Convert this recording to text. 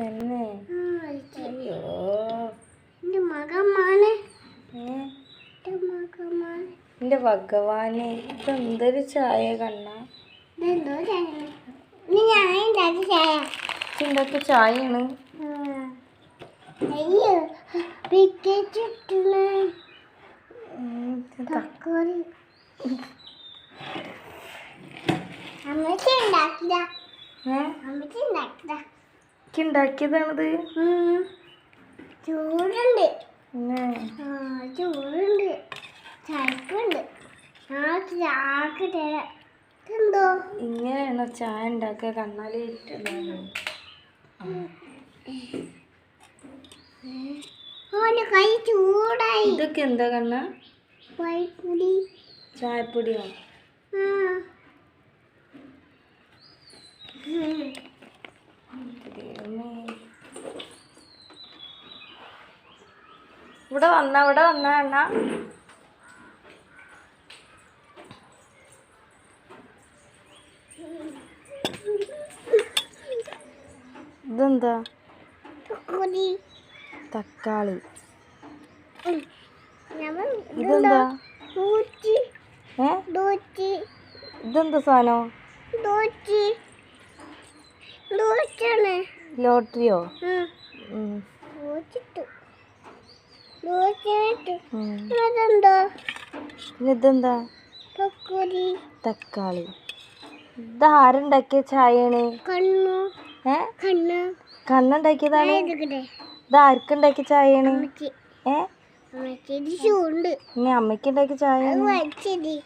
തന്നെ. ഭഗവാന് അയ്യോ. മകമാണ് ഇതെന്തൊരു ചായ കണ്ണ. ചായയാണ്? തക്കാളി. ഉണ്ടാക്കിയതാണിത്. ചൂടുണ്ട് ചൂടുണ്ട് ചരക്കുണ്ട് ആ ചാക്ക് തരാം ഇതെന്തോ? ഇങ്ങനെയാണോ ചായ ഉണ്ടാക്കുക? കണ്ണാലി ഇട്ടുള്ളത് കൈ ചൂടായി. ഇതൊക്കെ എന്താ കണ്ണ? ചായപ്പൊടിയോ? ആ. ഇവിടെ വന്ന ഇവിടെ വന്ന അണ്ണ. ഇതെന്താ? തക്കാളി. ഇതെന്താ? ഇതെന്താ? സാധനം? ലോട്ടറിയോ? ഇതെന്താ? തക്കാളി. ഇതാരുണ്ടാക്കിയ ചായയാണ്? കണ്ണുണ്ടാക്കിയതാണ്? ഇതാർക്കുണ്ടാക്കിയ ചായയാണ്? ഏ? ഇനി അമ്മയ്ക്ക് ഉണ്ടാക്കിയ ചായ അത് വച്ചിരി